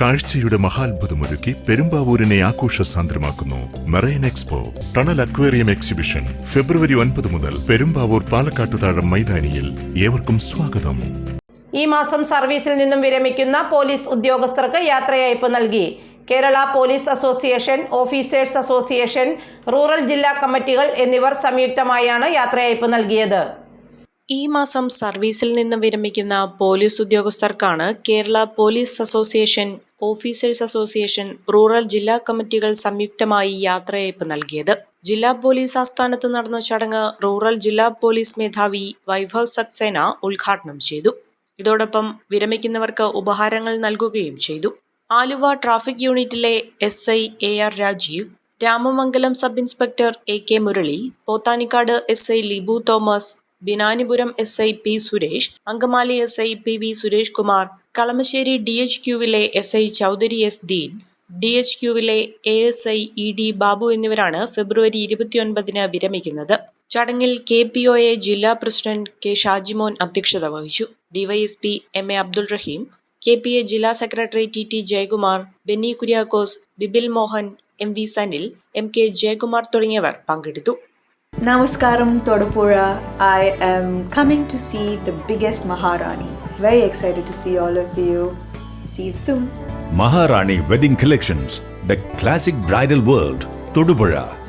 കാഴ്ചയുടെ മഹാത്ഭുതമൊരുക്കി പെരുമ്പാവൂരിനെ ആഘോഷസാന്ദ്രമാക്കുന്നു. Marine expo tunnel aquarium exhibition ഫെബ്രുവരി ഒൻപത് മുതൽ പെരുമ്പാവൂർ പാലക്കാട്ടുതാഴം മൈതാനിയിൽ ഏവർക്കും സ്വാഗതം. ഈ മാസം സർവീസിൽ നിന്നും വിരമിക്കുന്ന പോലീസ് ഉദ്യോഗസ്ഥർക്ക് യാത്രയയപ്പ് നൽകി. Kerala police association officers association rural ജില്ലാ കമ്മിറ്റികൾ എന്നിവർ സംയുക്തമായാണ് യാത്രയയപ്പ് നൽകിയത്. ഈ മാസം സർവീസിൽ നിന്ന് വിരമിക്കുന്ന police ഉദ്യോഗസ്ഥർക്കാണ് Kerala police association officers association rural ജില്ലാ കമ്മിറ്റികൾ സംയുക്തമായി യാത്രയയപ്പ് നൽകിയത്. ജില്ലാ പോലീസ് ആസ്ഥാനത്ത് നടന്ന ചടങ്ങ് റൂറൽ ജില്ലാ പോലീസ് മേധാവി വൈഭവ് സക്സേന ഉദ്ഘാടനം ചെയ്തു. ഇതോടൊപ്പം വിരമിക്കുന്നവർക്ക് ഉപഹാരങ്ങൾ നൽകുകയും ചെയ്തു. ആലുവ ട്രാഫിക് യൂണിറ്റിലെ S I A R Rajeev Ramamangalam sub inspector A K Murali Pothanicad S I Libu Thomas Binanipuram S I P Suresh Angamaly S I P V Suresh Kumar Kalamassery D H ക്യുവിലെ S I Chaudhary S Deen D H ക്യുവിലെ A S I E D Babu എന്നിവരാണ് ഫെബ്രുവരി ഇരുപത്തിയൊൻപതിന് വിരമിക്കുന്നത്. ചടങ്ങിൽ K P O A ജില്ലാ president K Shajimon അധ്യക്ഷത വഹിച്ചു. DYSP M A Abdul Rahim K P A ജില്ലാ secretary T T Jayakumar Benny Kuriakose Bibil Mohan M V Sanil M K Jayakumar തുടങ്ങിയവർ പങ്കെടുത്തു. Namaskaram Todupura. I am coming to see the biggest Maharani. Very excited to see all of you. See you soon. Maharani Wedding Collections, the classic bridal world, Todupuzha.